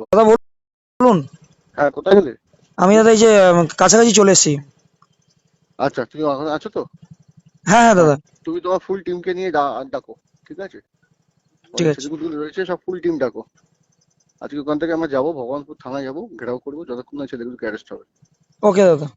দাদা বলুন। হ্যাঁ কোথায় গেলে? আমি দাদা এই যে কাছাকাছি চলে এসেছি। আচ্ছা তুমি আছো তো? হ্যাঁ হ্যাঁ দাদা। তুমি তোমার ফুল টিমকে নিয়ে ডাকো ঠিক আছে? ঠিক আছে। রয়েছে সব ফুল টিম ডাকো। আজকে ওখান থেকে আমরা যাব ভগবানপুর থানায় যাব ঘেরাও করব যতক্ষণ না ছেলেগুলোকে অ্যারেস্ট হবে। ওকে দাদা।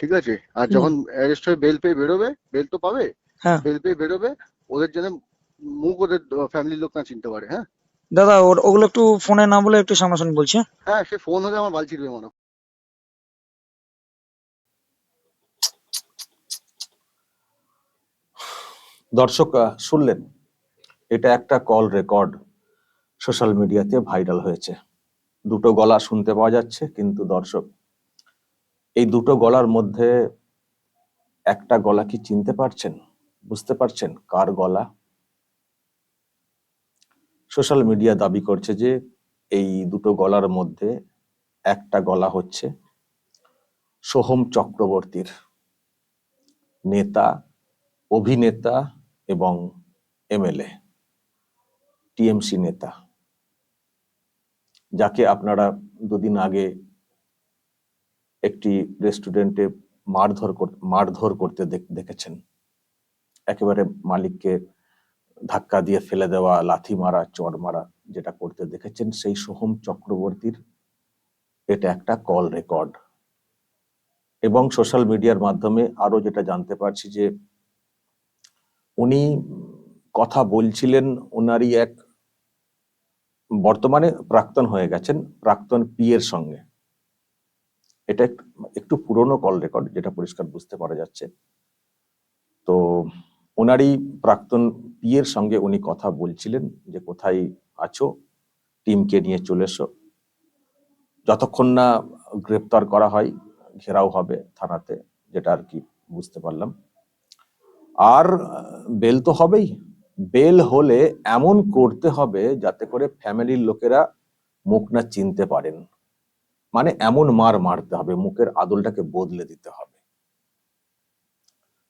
ঠিক আছে? আর যখন অ্যারেস্ট হয়ে বেল পেয়ে বেরোবে বেল তো পাবে হ্যাঁ। বেল পেয়ে বেরোবে ওদের জন্য মুখ ওদের ফ্যামিলির লোক না চিনতে পারে হ্যাঁ? দাদা ওর- ওগুলো একটু ফোনে না বলে একটু সামনাসামনি বলছি হ্যাঁ? হ্যাঁ সে ফোন হলে আমার বাল মনে দর্শক শুনলেন? এটা একটা কল রেকর্ড সোশ্যাল মিডিয়াতে ভাইরাল হয়েছে। দুটো গলা শুনতে পাওয়া যাচ্ছে কিন্তু দর্শক এই দুটো গলার মধ্যে একটা গলা কি চিনতে পারছেন? বুঝতে পারছেন কার গলা? সোশ্যাল মিডিয়া দাবি করছে যে এই দুটো গলার মধ্যে একটা গলা হচ্ছে সোহম চক্রবর্তীর নেতা, অভিনেতা এবং এমএলএ, টিএমসি নেতা। যাকে আপনারা দুদিন আগে একটি রেস্টুরেন্টে মারধর মারধর করতে দেখেছেন। একেবারে মালিককে ধাক্কা দিয়ে ফেলে দেওয়া, লাথি মারা চড় মারা যেটা করতে দেখেছেন, সেই সোহম চক্রবর্তীর এটা একটা কল রেকর্ড এবং সোশ্যাল মিডিয়ার মাধ্যমে আরও যেটা জানতে পারছি যে, উনি কথা বলছিলেন ওনারই এক বর্তমানে প্রাক্তন হয়ে গেছেন, প্রাক্তন পিয়ের সঙ্গে। এটা এক- একটু পুরনো কল রেকর্ড যেটা পরিষ্কার বুঝতে পারা যাচ্ছে। ওনারই প্রাক্তন পিয়ের সঙ্গে উনি কথা বলছিলেন যে কোথায় আছো, টিমকে নিয়ে চলে এসো। যতক্ষণ না গ্রেপ্তার করা হয়, ঘেরাও হবে থানাতে, যেটা আর কি বুঝতে পারলাম। আর বেল তো হবেই। বেল হলে এমন করতে হবে যাতে করে ফ্যামিলির লোকেরা মুখ না চিনতে পারেন। মানে এমন মার মারতে হবে, মুখের আদলটাকে বদলে দিতে হবে।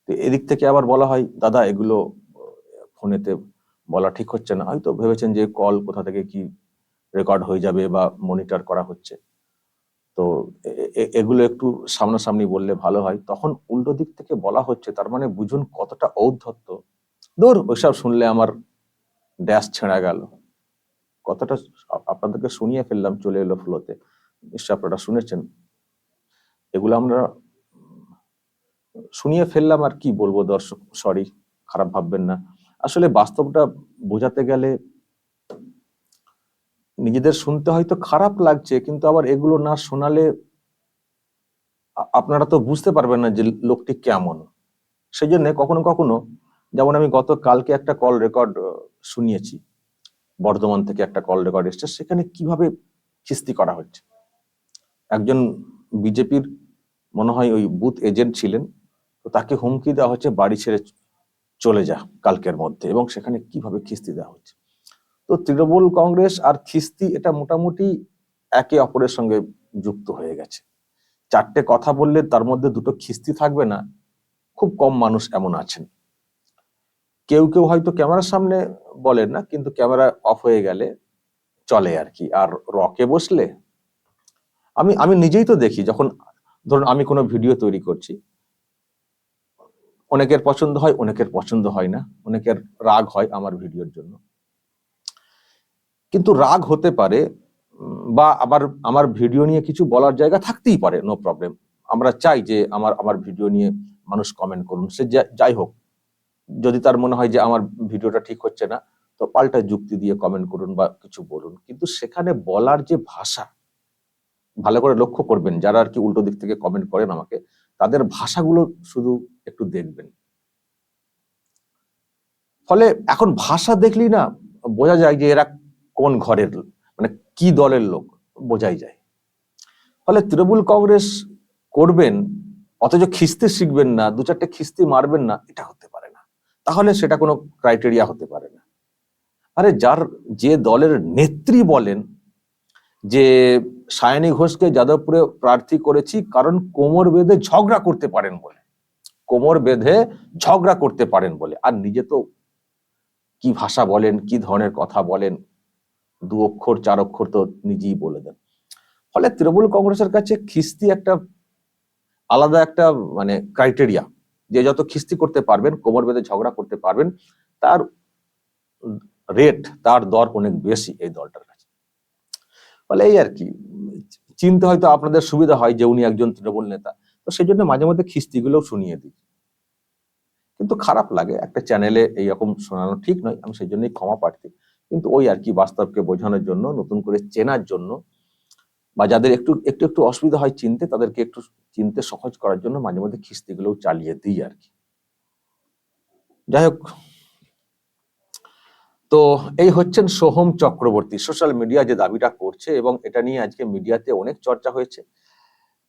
তো এদিক থেকে আবার বলা হয় দাদা এগুলো ফোনেতে বলা ঠিক হচ্ছে না। হয়তো ভেবেছেন যে কল কোথা থেকে কি রেকর্ড হয়ে যাবে বা মনিটর করা হচ্ছে। তো এগুলো একটু সামনাসামনি বললে ভালো হয়। তখন উল্টো দিক থেকে বলা হচ্ছে তার মানে বুঝুন কতটা ঔদ্ধত্য। দূর ওইসব শুনলে আমার ড্যাশ ছেঁড়া গেল। কথাটা আপনাদেরকে শুনিয়ে ফেললাম চলে এলো ফ্লোতে নিশ্চয় আপনারা শুনেছেন। এগুলো আমরা শুনিয়ে ফেললাম আর কি বলব দর্শক সরি খারাপ ভাববেন না। আসলে বাস্তবটা বোঝাতে গেলে নিজেদের শুনতে হয়তো খারাপ লাগছে, কিন্তু আবার এগুলো না শোনালে আপনারা তো বুঝতে পারবেন না যে লোকটি কেমন। সেই জন্য কখনো কখনো, যেমন আমি গত কালকে একটা কল রেকর্ড শুনিয়েছি। বর্ধমান থেকে একটা কল রেকর্ড এসছে, সেখানে কীভাবে কিস্তি করা হচ্ছে একজন বিজেপির মনে হয় ওই বুথ এজেন্ট ছিলেন তো তাকে হুমকি দেওয়া হচ্ছে, বাড়ি ছেড়ে চলে যা কালকের মধ্যে এবং সেখানে কীভাবে খিস্তি দেওয়া হচ্ছে। তো তৃণমূল কংগ্রেস আর খিস্তি এটা মোটামুটি একে অপরের সঙ্গে যুক্ত হয়ে গেছে। চারটে কথা বললে তার মধ্যে দুটো খিস্তি থাকবে না, খুব কম মানুষ এমন আছেন। কেউ কেউ হয়তো ক্যামেরার সামনে বলেন না, কিন্তু ক্যামেরা অফ হয়ে গেলে চলে আর কি। আর রকে বসলে, আমি আমি নিজেই তো দেখি, যখন ধরুন আমি কোনো ভিডিও তৈরি করছি অনেকের পছন্দ হয়, অনেকের পছন্দ হয় না। অনেকের রাগ হয় আমার ভিডিওর জন্য। কিন্তু রাগ হতে পারে বা আবার আমার ভিডিও নিয়ে কিছু বলার জায়গা থাকতেই পারে নো প্রবলেম আমরা চাই যে আমার আমার ভিডিও নিয়ে মানুষ কমেন্ট করুন। সে যাই হোক, যদি তার মনে হয় যে আমার ভিডিওটা ঠিক হচ্ছে না, তো পাল্টা যুক্তি দিয়ে কমেন্ট করুন বা কিছু বলুন। কিন্তু সেখানে বলার যে ভাষা, ভালো করে লক্ষ্য করবেন। যারা আর কি উল্টো দিক থেকে কমেন্ট করেন আমাকে, তাদের ভাষাগুলো শুধু একটু দেখবেন। ফলে এখন ভাষা দেখলেই না বোঝা যায় যে এরা কোন ঘরের মানে কি দলের লোক বোঝাই যায়। ফলে তৃণমূল কংগ্রেস করবেন, অথচ খিস্তি শিখবেন না, দু চারটে খিস্তি মারবেন না, এটা হতে পারে না। তাহলে সেটা কোনো ক্রাইটেরিয়া হতে পারে না। আরে যার, যে দলের নেত্রী বলেন, যে সায়নী ঘোষকে যাদবপুরে প্রার্থী করেছি, কারণ কোমর বেঁধে ঝগড়া করতে পারেন বলে। কোমর বেঁধে ঝগড়া করতে পারেন বলে। আর নিজে তো কি ভাষা বলেন, কি ধরনের কথা বলেন, দু অক্ষর, চার অক্ষর তো নিজেই বলে দেন। ফলে তৃণমূল কংগ্রেসের কাছে খিস্তি একটা আলাদা একটা মানে ক্রাইটেরিয়া যে যত খিস্তি করতে পারবেন, কোমর বেঁধে ঝগড়া করতে পারবেন, তার রেট তার দর অনেক বেশি এই দলটার কাছে। ফলে এই আর কি, চিনতে হয়তো আপনাদের সুবিধা হয় যে উনি একজন তৃণমূল নেতা। তো সেই জন্য মাঝে মধ্যে খিস্তিগুলোও শুনিয়ে দিই। কিন্তু খারাপ লাগে, একটা চ্যানেলে এইরকম শোনানো ঠিক নয়, আমি সেই জন্যই ক্ষমা প্রার্থী। কিন্তু ওই আর কি বাস্তবকে বোঝানোর জন্য, নতুন করে চেনার জন্য, বা যাদের একটু একটু একটু অসুবিধা হয় চিনতে, তাদেরকে একটু চিনতে সহজ করার জন্য মাঝে মধ্যে খিস্তিগুলোও চালিয়ে দিই আর কি। যাই হোক, তো এই হচ্ছেন সোহম চক্রবর্তী। সোশ্যাল মিডিয়া যে দাবিটা করছে এবং এটা নিয়ে আজকে মিডিয়াতে অনেক চর্চা হয়েছে।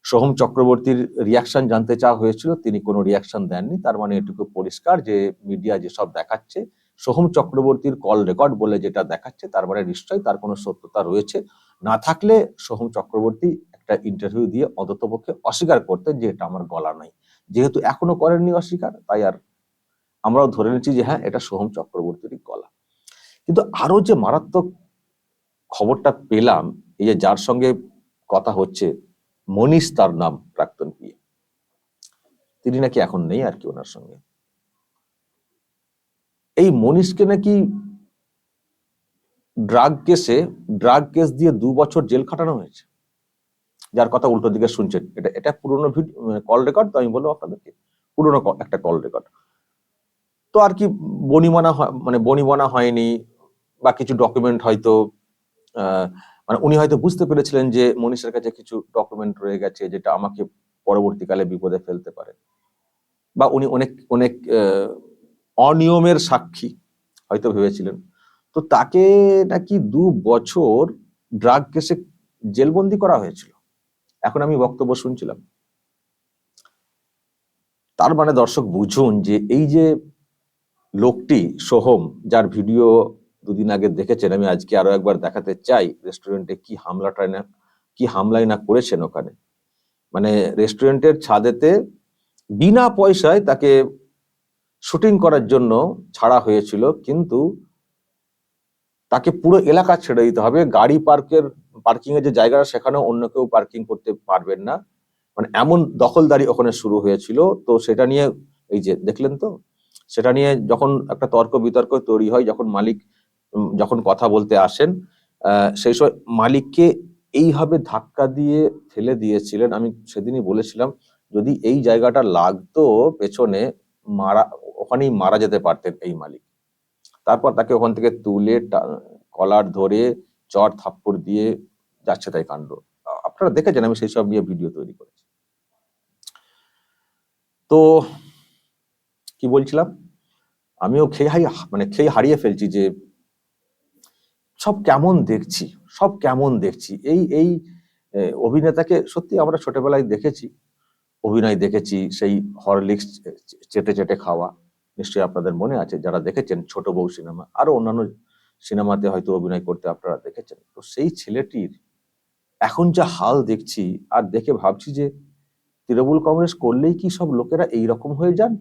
সোহম চক্রবর্তীর রিয়াকশন জানতে চাওয়া হয়েছিল, তিনি কোনো রিয়াকশন দেননি। তার মানে এটুকু পরিষ্কার যে মিডিয়া যেসব দেখাচ্ছে, সোহম চক্রবর্তীর কল রেকর্ড বলে যেটা দেখাচ্ছে, তার মানে নিশ্চয়ই তার কোনো সত্যতা রয়েছে। না থাকলে সোহম চক্রবর্তী একটা ইন্টারভিউ দিয়ে অন্ততপক্ষে অস্বীকার করতেন যে এটা আমার গলা নাই যেহেতু এখনও করেননি অস্বীকার, তাই আর আমরাও ধরে নিচ্ছি যে হ্যাঁ এটা সোহম চক্রবর্তীরই গলা। কিন্তু আরও যে মারাত্মক খবরটা পেলাম, এই যে যার সঙ্গে কথা হচ্ছে মনীষ তার নাম প্রাক্তন পিএ তিনি নাকি এখন নেই আর কি ওনার সঙ্গে। এই মনীষকে নাকি ড্রাগ কেসে ড্রাগ কেস দিয়ে দু বছর জেল খাটানো হয়েছে। যার কথা উল্টো দিকে শুনছেন। এটা এটা পুরোনো কল রেকর্ড তো আমি বলব আপনাদেরকে, পুরোনো একটা কল রেকর্ড তো আর কি বনিমানা মানে বনিমানা হয়নি, বা কিছু ডকুমেন্ট হয়তো মানে উনি হয়তো বুঝতে পেরেছিলেন যে মনীষের কাছে কিছু ডকুমেন্ট রয়ে গেছে যেটা আমাকে পরবর্তীকালে বিপদে ফেলতে পারে। বা উনি অনেক অনেক অনিয়মের সাক্ষী হয়তো ভেবেছিলেন। তো তাকে নাকি দু বছর ড্রাগ কেসে জেলবন্দি করা হয়েছিল। এখন আমি বক্তব্য শুনছিলাম। তার মানে দর্শক বুঝুন যে এই যে লোকটি সোহম, যার ভিডিও দুদিন আগে দেখেছেন, আমি আজকে আরও একবার দেখাতে চাই রেস্টুরেন্টে কি হামলাটা না, কি হামলাই না করেছেন ওখানে। মানে রেস্টুরেন্টের ছাদেতে বিনা পয়সায় তাকে শুটিং করার জন্য ছাড়া হয়েছিল, কিন্তু তাকে পুরো এলাকা ছেড়ে দিতে হবে। গাড়ি পার্কের পার্কিং এর যে জায়গাটা, সেখানেও অন্য কেউ পার্কিং করতে পারবেন না। মানে এমন দখলদারি ওখানে শুরু হয়েছিল। তো সেটা নিয়ে, এই যে, দেখলেন তো? সেটা নিয়ে যখন একটা তর্ক বিতর্ক তৈরি হয়, যখন মালিক যখন কথা বলতে আসেন সেই সময় মালিককে এইভাবে ধাক্কা দিয়ে ফেলে দিয়েছিলেন। আমি সেদিনই বলেছিলাম, যদি এই জায়গাটা লাগতো পেছনে, মারা, ওখানেই মারা যেতে পারতেন এই মালিক। তারপর তাকে ওখান থেকে তুলে কলার ধরে চট থাপ্পড় দিয়ে যাচ্ছে তাই কাণ্ড। আপনারা দেখেছেন, আমি সেই সব নিয়ে ভিডিও তৈরি করেছি। তো, কি বলছিলাম? আমিও খেয়ে মানে খেয়ে হারিয়ে ফেলছি যে সব কেমন দেখছি, সব কেমন দেখছি। এই এই অভিনেতাকে সত্যি আমরা ছোটবেলায় দেখেছি, অভিনয় দেখেছি, সেই হরলিক্স চেটে চেটে খাওয়া, নিশ্চয়ই আপনাদের মনে আছে, যারা দেখেছেন ছোট বউ সিনেমা, আরও অন্যান্য সিনেমাতে হয়তো অভিনয় করতে আপনারা দেখেছেন। তো সেই ছেলেটির এখন যা হাল দেখছি, আর দেখে ভাবছি যে তৃণমূল কংগ্রেস করলেই কি সব লোকেরা এই রকম হয়ে যান?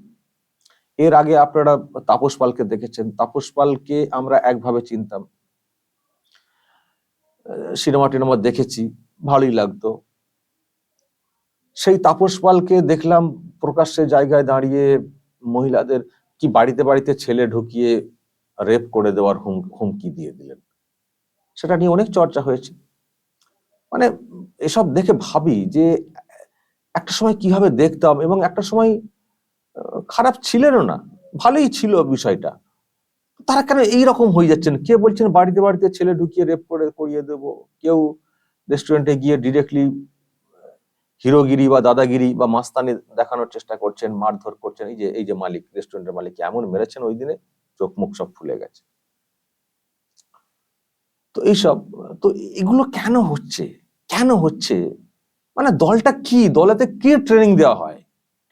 এর আগে আপনারা তাপস পালকে দেখেছেন, তাপস পালকে আমরা একভাবে চিনতাম। সিনেমা টিনেমা দেখেছি, ভালোই লাগতো। সেই তাপস পালকে দেখলাম প্রকাশ্যে জায়গায় দাঁড়িয়ে মহিলাদের কি বাড়িতে বাড়িতে ছেলে ঢুকিয়ে রেপ করে দেওয়ার হুম, হুমকি দিয়ে দিলেন। সেটা নিয়ে অনেক চর্চা হয়েছে। মানে এসব দেখে ভাবি যে একটা সময় কীভাবে দেখতাম এবং একটা সময় খারাপ ছিলেনও না, ভালোই ছিল বিষয়টা। তারা কেন এইরকম হয়ে যাচ্ছেন? কে বলছেন বাড়িতে বাড়িতে ছেলে ঢুকিয়ে রেপ করে, করিয়ে দেব? কেউ রেস্টুরেন্টে গিয়ে ডিরেক্টলি হিরোগিরি বা দাদাগিরি বা মাস্তানি দেখানোর চেষ্টা করছেন, মারধর করছেন। এই যে এই যে মালিক রেস্টুরেন্টের মালিক, এমন মেরেছেন ওই দিনে, চোখ মুখ সব ফুলে গেছে। তো এইসব, তো এগুলো কেন হচ্ছে? কেন হচ্ছে? মানে দলটা কি? দলেতে কি ট্রেনিং দেওয়া হয়?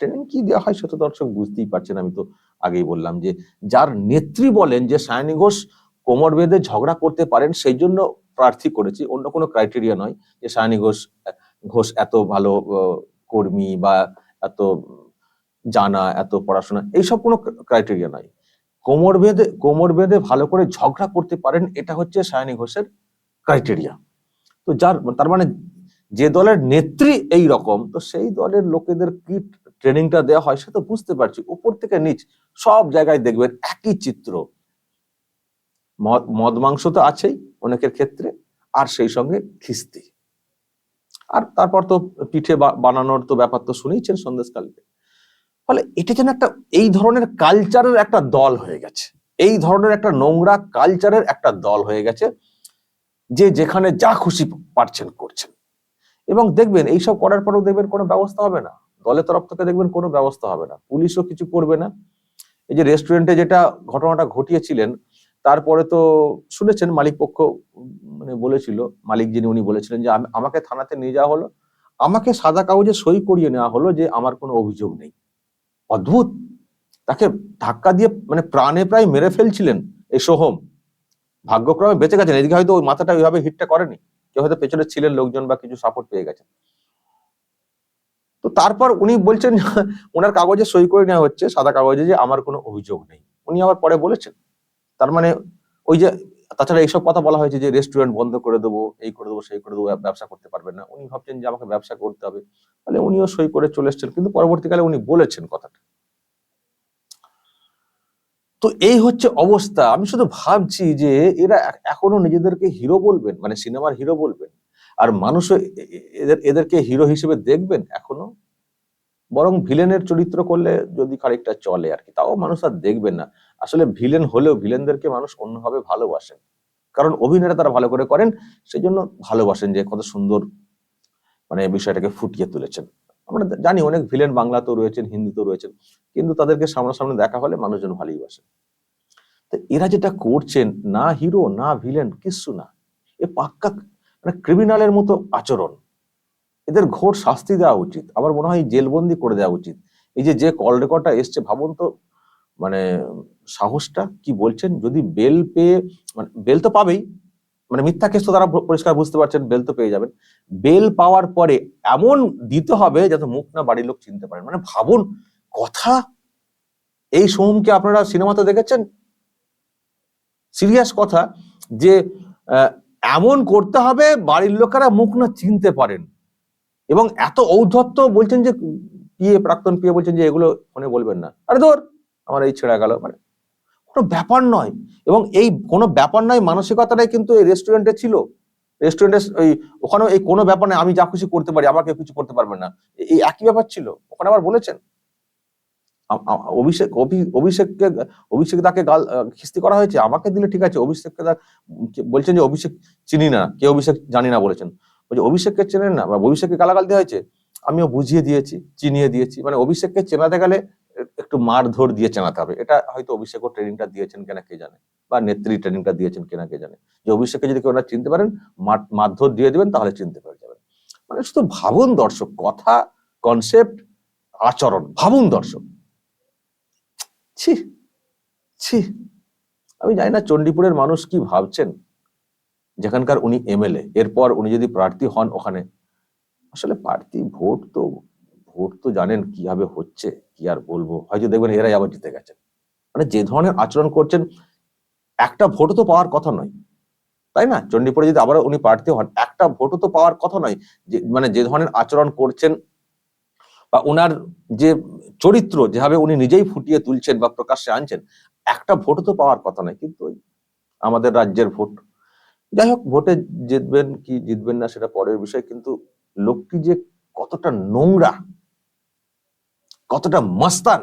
ট্রেনিং কি দেওয়া হয় সেটা দর্শক বুঝতেই পারছেন আমি তো আগেই বললাম যে, যার নেত্রী বলেন যে, সায়নী ঘোষ কোমর বেঁধে ঝগড়া করতে পারেন, সেই জন্য প্রার্থী করেছি। অন্য কোনো ক্রাইটেরিয়া নয় যে, সায়নী ঘোষ ঘোষ এত ভালো কর্মী বা এত জানা, এত পড়াশোনা, এইসব কোনো ক্রাইটেরিয়া নয়। কোমর বেঁধে কোমর বেঁধে ভালো করে ঝগড়া করতে পারেন, এটা হচ্ছে সায়নী ঘোষের ক্রাইটেরিয়া তো যার, তার মানে যে দলের নেত্রী এই রকম, তো সেই দলের লোকেদের কি ট্রেনিংটা দেওয়া হয়, সে তো বুঝতে পারছি। উপর থেকে নিচ সব জায়গায় দেখবেন একই চিত্র। মদ মাংস তো আছেই অনেকের ক্ষেত্রে, আর সেই সঙ্গে খিস্তি। আর তারপর তো পিঠে বানানোর তো ব্যাপার তো শুনেইছেন সন্দেশকালকে ফলে এটা যেন একটা, এই ধরনের কালচারের একটা দল হয়ে গেছে। এই ধরনের একটা নোংরা কালচারের একটা দল হয়ে গেছে, যে যেখানে যা খুশি পারছেন করছেন। এবং দেখবেন এইসব করার পরেও দেখবেন কোনো ব্যবস্থা হবে না। দলের তরফ থেকে দেখবেন কোনো ব্যবস্থা হবে না। পুলিশও কিছু করবে না। এই যে রেস্টুরেন্টে যেটা ঘটনাটা ঘটিয়েছিলেন, তারপরে তো শুনেছেন মালিক পক্ষ মানে বলেছিল, মালিক যিনি উনি বলেছিলেন যে আমাকে থানাতে নিয়ে যাওয়া হলো। আমাকে সাদা কাগজে সই করিয়ে নেওয়া হলো যে, আমার কোনো অভিযোগ নেই। অদ্ভুত! তাকে ধাক্কা দিয়ে মানে প্রাণে প্রায় মেরে ফেলছিলেন এই সোহম। ভাগ্যক্রমে বেঁচে গেছেন। এদিকে হয়তো ওই মাথাটা ওইভাবে হিটটা করেনি। কেউ হয়তো পেছনে ছিলেন লোকজন বা কিছু সাপোর্ট পেয়ে গেছেন। তারপর উনি বলছেন ওনার কাগজে সই করে নেওয়া হচ্ছে, সাদা কাগজে যে আমার কোনো অভিযোগ নেই। উনি আবার পরে বলেছেন। তার মানে ওই যে, তাছাড়া এইসব কথা বলা হয়েছে যে রেস্টুরেন্ট বন্ধ করে দেবো, এই করে দেবো, সেই করে দেবো ব্যবসা করতে পারবেন না। উনি ভাবছেন যে, আমাকে ব্যবসা করতে হবে। তাহলে উনিও সই করে চলে এসেছেন। কিন্তু পরবর্তীকালে উনি বলেছেন কথাটা। তো এই হচ্ছে অবস্থা। আমি শুধু ভাবছি যে, এরা এখনও নিজেদেরকে হিরো বলবেন? মানে সিনেমার হিরো বলবেন? আর এ- এদের এদেরকে হিরো হিসেবে দেখবেন এখনও? বরং ভিলেনের চরিত্র করলে যদি খানিকটা চলে আর কি, তাও মানুষ আর দেখবেন না। আসলে ভিলেন হলেও ভিলেনদেরকে মানুষ অন্যভাবে ভালোবাসেন। কারণ অভিনয়টা তারা ভালো করে করেন সেই জন্য ভালোবাসেন যে কত সুন্দর মানে বিষয়টাকে ফুটিয়ে তুলেছেন। আমরা জানি অনেক ভিলেন বাংলাতেও রয়েছেন, হিন্দিতেও রয়েছেন, কিন্তু তাদেরকে সামনাসামনি দেখা হলে মানুষজন ভালোই তো এরা যেটা করছেন, না হিরো, না ভিলেন, কিচ্ছু না। এ পাক্কা মানে ক্রিমিনালের মতো আচরণ। এদের ঘোর শাস্তি দেওয়া উচিত। আমার মনে হয় জেলবন্দি করে দেওয়া উচিত। এই যে যে কল রেকর্ডটা এসছে, ভাবুন তো মানে সাহসটা কি বলছেন? যদি বেল পেয়ে মানে বেল তো পাবেই। মানে মিথ্যা কেস তো তারা পরিষ্কার বুঝতে পারছেন, বেল তো পেয়ে যাবেন। বেল পাওয়ার পরে এমন দিতে হবে যাতে মুখ না বাড়ির লোক চিনতে পারেন মানে ভাবুন, কথা? এই সোমকে আপনারা সিনেমাতে দেখেছেন? সিরিয়াস কথা যে এমন করতে হবে, বাড়ির লোকেরা মুখ না চিনতে পারেন। এবং এত ঔদ্ধত্য বলছেন যে পিয়ে প্রাক্তন পিয়ে বলছেন যে, এগুলো ফোনে বলবেন না। আরে ধর, আমার এই ছেড়ে গেল মানে কোনো ব্যাপার নয়। এবং এই কোনো ব্যাপার নয়, মানসিকতাটাই কিন্তু এই রেস্টুরেন্টে ছিল। রেস্টুরেন্টে ওই ওখানে এই কোনো ব্যাপার নয়, আমি যা খুশি করতে পারি, আমাকে কিছু করতে পারবে না। এই একই ব্যাপার ছিল। ওখানে আবার বলেছেন। অভিষেক, অভি- অভিষেককে অভিষেক তাকে গাল খিস্তি করা হয়েছে? আমাকে দিলে ঠিক আছে, অভিষেককে বলছেন যে, অভিষেক চিনি না, কে অভিষেক জানি না বলেছেন। বলছে অভিষেককে চেনেন না? বা অভিষেককে গালাগাল দেওয়া হয়েছে? আমিও বুঝিয়ে দিয়েছি, চিনিয়ে দিয়েছি। মানে অভিষেককে চেনাতে গেলে একটু মারধর দিয়ে চেনাতে হবে। এটা হয়তো অভিষেকও ট্রেনিংটা দিয়েছেন কেনা কে জানে? বা নেত্রী ট্রেনিংটা দিয়েছেন কেনা কে জানে? যে অভিষেককে যদি কেউ না চিনতে পারেন, মার- মারধর দিয়ে দিবেন, তাহলে চিনতে পেরে যাবেন। মানে শুধু ভাবুন দর্শক, কথা কনসেপ্ট আচরণ, ভাবুন দর্শক। ছি ছি। আমি জানি না চণ্ডীপুরের মানুষ কি ভাবছেন। যেখানকার উনি এমএলএ, এরপর উনি যদি প্রার্থী হন ওখানে। আসলে প্রার্থী ভোট তো ভোট তো জানেন কীভাবে হচ্ছে, কি আর বলব। হয়তো দেখবেন এরাই আবার জিতে গেছেন মানে যে ধরনের আচরণ করছেন, একটা ভোটও তো পাওয়ার কথা নয়। তাই না? চণ্ডীপুরে যদি আবার উনি প্রার্থী হন, একটা ভোটও তো পাওয়ার কথা নয়। যে মানে যে ধরনের আচরণ করছেন বা ওনার যে চরিত্র, যেভাবে উনি নিজেই ফুটিয়ে তুলছেন বা প্রকাশ্যে আনছেন, একটা ভোট তো পাওয়ার কথা নয়। কিন্তু আমাদের রাজ্যের ভোট যাই হোক ভোটে জিতবেন কি জিতবেন না সেটা পরের বিষয়, কিন্তু লোকটি যে কতটা নোংরা, কতটা মস্তান,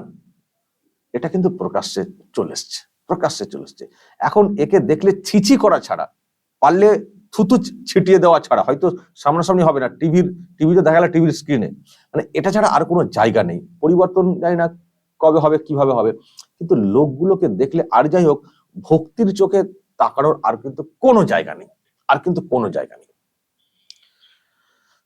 এটা কিন্তু প্রকাশ্যে চলে এসছে, প্রকাশ্যে চলে এসছে। এখন একে দেখলে ছিছি করা ছাড়া, পারলে থুতু ছিটিয়ে দেওয়া ছাড়া, হয়তো সামনাসামনি হবে না, টিভির টিভিতে দেখা গেল টিভির স্ক্রিনে মানে এটা ছাড়া আর কোনো জায়গা নেই, পরিবর্তন জানি না কবে হবে, কীভাবে হবে। কিন্তু লোকগুলোকে দেখলে, আর যাই হোক, ভক্তির চোখে তাকানোর আর কিন্তু কোনো জায়গা নেই, আর কিন্তু কোনো জায়গা নেই।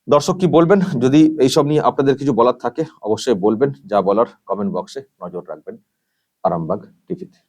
দর্শক কি বলবেন? যদি এইসব নিয়ে আপনাদের কিছু বলার থাকে, অবশ্যই বলবেন, যা বলার কমেন্ট বক্সে নজর রাখবেন। আরামবাগ টিভিতে।